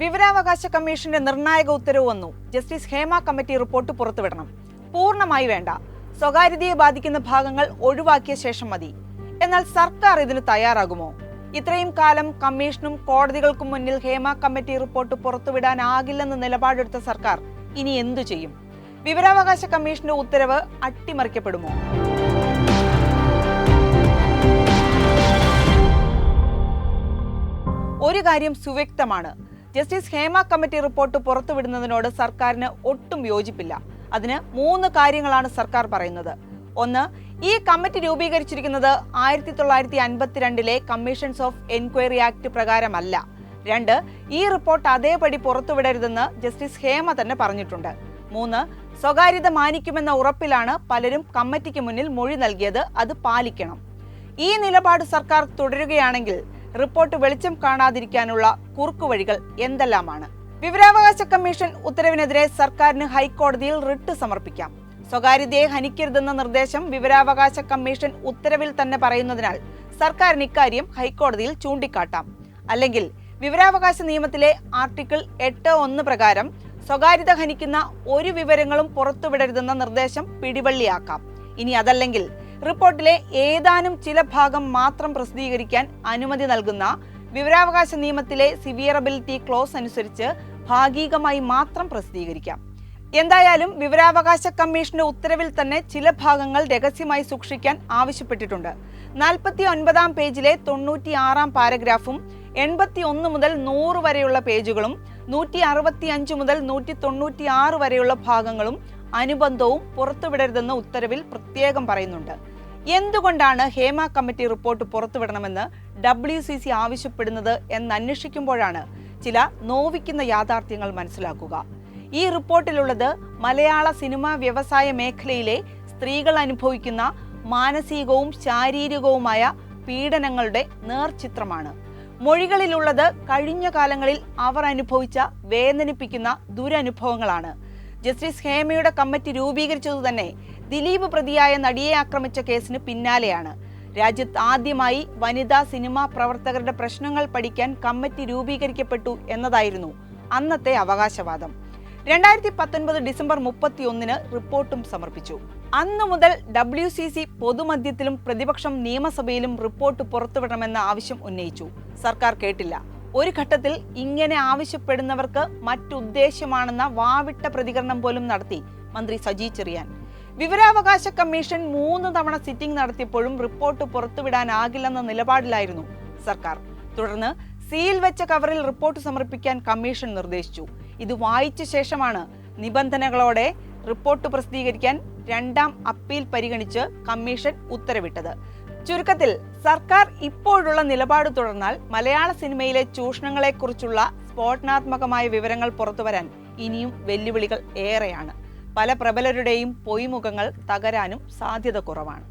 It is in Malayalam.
വിവരാവകാശ കമ്മീഷന്റെ നിർണായക ഉത്തരവ് വന്നു. ജസ്റ്റിസ് ഹേമ കമ്മിറ്റി റിപ്പോർട്ട് പുറത്തുവിടണം. പൂർണമായി വേണ്ട. സ്വകാര്യതയെ ബാധിക്കുന്ന ഭാഗങ്ങൾ ഒഴിവാക്കിയ ശേഷം മതി. എന്നാൽ സർക്കാർ ഇതിന് തയ്യാറാകുമോ? ഇത്രയും കാലം കമ്മീഷനും കോടതികൾക്കും മുന്നിൽ ഹേമ കമ്മിറ്റി റിപ്പോർട്ട് പുറത്തുവിടാനാകില്ലെന്ന് നിലപാടെടുത്ത സർക്കാർ ഇനി എന്തു ചെയ്യും? വിവരാവകാശ കമ്മീഷന്റെ ഉത്തരവ് അട്ടിമറിക്കപ്പെടുമോ? ഒരു കാര്യം സുവ്യക്തമാണ്. ജസ്റ്റിസ് ഹേമ കമ്മിറ്റി റിപ്പോർട്ട് പുറത്തുവിടുന്നതിനോട് സർക്കാരിന് ഒട്ടും യോജിപ്പില്ല. അതിന് മൂന്ന് കാര്യങ്ങളാണ് സർക്കാർ പറയുന്നത്. ഒന്ന് ഈ കമ്മിറ്റി രൂപീകരിച്ചിരിക്കുന്നത് ആയിരത്തി തൊള്ളായിരത്തി അൻപത്തിരണ്ടിലെ കമ്മീഷൻസ് ഓഫ് എൻക്വയറി ആക്ട് പ്രകാരമല്ല. രണ്ട് ഈ റിപ്പോർട്ട് അതേപടി പുറത്തുവിടരുതെന്ന് ജസ്റ്റിസ് ഹേമ തന്നെ പറഞ്ഞിട്ടുണ്ട്. മൂന്ന് സ്വകാര്യത മാനിക്കുമെന്ന ഉറപ്പിലാണ് പലരും കമ്മിറ്റിക്ക് മുന്നിൽ മൊഴി നൽകിയത്. അത് പാലിക്കണം. ഈ നിലപാട് സർക്കാർ തുടരുകയാണെങ്കിൽ റിപ്പോർട്ട് വെളിച്ചം കാണാതിരിക്കാനുള്ള കുറുക്കുവഴികൾ എന്തെല്ലാമാണ്? വിവരാവകാശ കമ്മീഷൻ ഉത്തരവിനെതിരെ സർക്കാരിന് ഹൈക്കോടതിയിൽ റിട്ട് സമർപ്പിക്കാം. സ്വകാര്യതയെ ഹനിക്കരുതെന്ന നിർദ്ദേശം വിവരാവകാശ കമ്മീഷൻ ഉത്തരവിൽ തന്നെ പറയുന്നതിനാൽ സർക്കാരിന് ഇക്കാര്യം ഹൈക്കോടതിയിൽ ചൂണ്ടിക്കാട്ടാം. അല്ലെങ്കിൽ വിവരാവകാശ നിയമത്തിലെ ആർട്ടിക്കിൾ എട്ട് ഒന്ന് പ്രകാരം സ്വകാര്യത ഹനിക്കുന്ന ഒരു വിവരങ്ങളും പുറത്തുവിടരുതെന്ന നിർദ്ദേശം പിടിവള്ളിയാക്കാം. ഇനി അതല്ലെങ്കിൽ റിപ്പോർട്ടിലെ ഏതാനും ചില ഭാഗം മാത്രം പ്രസിദ്ധീകരിക്കാൻ അനുമതി നൽകുന്ന വിവരാവകാശ നിയമത്തിലെ സിവിയറബിലിറ്റി ക്ലോസ് അനുസരിച്ച് ഭാഗികമായി മാത്രം പ്രസിദ്ധീകരിക്കാം. എന്തായാലും വിവരാവകാശ കമ്മീഷന്റെ ഉത്തരവിൽ തന്നെ ചില ഭാഗങ്ങൾ രഹസ്യമായി സൂക്ഷിക്കാൻ ആവശ്യപ്പെട്ടിട്ടുണ്ട്. നാൽപ്പത്തി ഒൻപതാം പേജിലെ തൊണ്ണൂറ്റി ആറാം പാരഗ്രാഫും എൺപത്തി ഒന്ന് മുതൽ നൂറ് വരെയുള്ള പേജുകളും നൂറ്റി അറുപത്തി അഞ്ച് മുതൽ നൂറ്റി തൊണ്ണൂറ്റി ആറ് വരെയുള്ള ഭാഗങ്ങളും അനുബന്ധവും പുറത്തുവിടരുതെന്ന് ഉത്തരവിൽ പ്രത്യേകം പറയുന്നുണ്ട്. എന്തുകൊണ്ടാണ് ഹേമ കമ്മിറ്റി റിപ്പോർട്ട് പുറത്തുവിടണമെന്ന് ഡബ്ല്യു സി സി ആവശ്യപ്പെടുന്നത് എന്നന്വേഷിക്കുമ്പോഴാണ് ചില നോവിക്കുന്ന യാഥാർത്ഥ്യങ്ങൾ മനസ്സിലാക്കുക. ഈ റിപ്പോർട്ടിലുള്ളത് മലയാള സിനിമാ വ്യവസായ മേഖലയിലെ സ്ത്രീകൾ അനുഭവിക്കുന്ന മാനസികവും ശാരീരികവുമായ പീഡനങ്ങളുടെ നേർചിത്രമാണ്. മൊഴികളിലുള്ളത് കഴിഞ്ഞ കാലങ്ങളിൽ അവർ അനുഭവിച്ച വേദനിപ്പിക്കുന്ന ദുരനുഭവങ്ങളാണ്. ജസ്റ്റിസ് ഹേമയുടെ കമ്മിറ്റി രൂപീകരിച്ചതു തന്നെ ദിലീപ് പ്രതിയായ നടിയെ ആക്രമിച്ച കേസിന് പിന്നാലെയാണ്. രാജ്യത്ത് ആദ്യമായി വനിതാ സിനിമാ പ്രവർത്തകരുടെ പ്രശ്നങ്ങൾ പഠിക്കാൻ കമ്മിറ്റി രൂപീകരിക്കപ്പെട്ടു എന്നതായിരുന്നു അന്നത്തെ അവകാശവാദം. രണ്ടായിരത്തി പത്തൊൻപത് ഡിസംബർ മുപ്പത്തി ഒന്നിന് റിപ്പോർട്ടും സമർപ്പിച്ചു. അന്നു മുതൽ ഡബ്ല്യു സി സി പൊതുമധ്യത്തിലും പ്രതിപക്ഷം നിയമസഭയിലും റിപ്പോർട്ട് പുറത്തുവിടണമെന്ന ആവശ്യം ഉന്നയിച്ചു. സർക്കാർ കേട്ടില്ല. ഒരു ഘട്ടത്തിൽ ഇങ്ങനെ ആവശ്യപ്പെടുന്നവർക്ക് മറ്റുദ്ദേശമാണെന്ന വാവിട്ട പ്രതികരണം പോലും നടത്തി മന്ത്രി സജി ചെറിയാൻ. വിവരാവകാശ കമ്മീഷൻ മൂന്ന് തവണ സിറ്റിംഗ് നടത്തിയപ്പോഴും റിപ്പോർട്ട് പുറത്തുവിടാനാകില്ലെന്ന നിലപാടിലായിരുന്നു സർക്കാർ. തുടർന്ന് സീൽ വെച്ച കവറിൽ റിപ്പോർട്ട് സമർപ്പിക്കാൻ കമ്മീഷൻ നിർദ്ദേശിച്ചു. ഇത് വായിച്ച ശേഷമാണ് നിബന്ധനകളോടെ റിപ്പോർട്ട് പ്രസിദ്ധീകരിക്കാൻ രണ്ടാം അപ്പീൽ പരിഗണിച്ച് കമ്മീഷൻ ഉത്തരവിട്ടത്. ചുരുക്കത്തിൽ സർക്കാർ ഇപ്പോഴുള്ള നിലപാട് തുടർന്നാൽ മലയാള സിനിമയിലെ ചൂഷണങ്ങളെക്കുറിച്ചുള്ള സ്ഫോടനാത്മകമായ വിവരങ്ങൾ പുറത്തുവരാൻ ഇനിയും വെല്ലുവിളികൾ ഏറെയാണ്. പല പ്രബലരുടെയും പൊയ്മുഖങ്ങൾ തകരാനും സാധ്യത കുറവാണ്.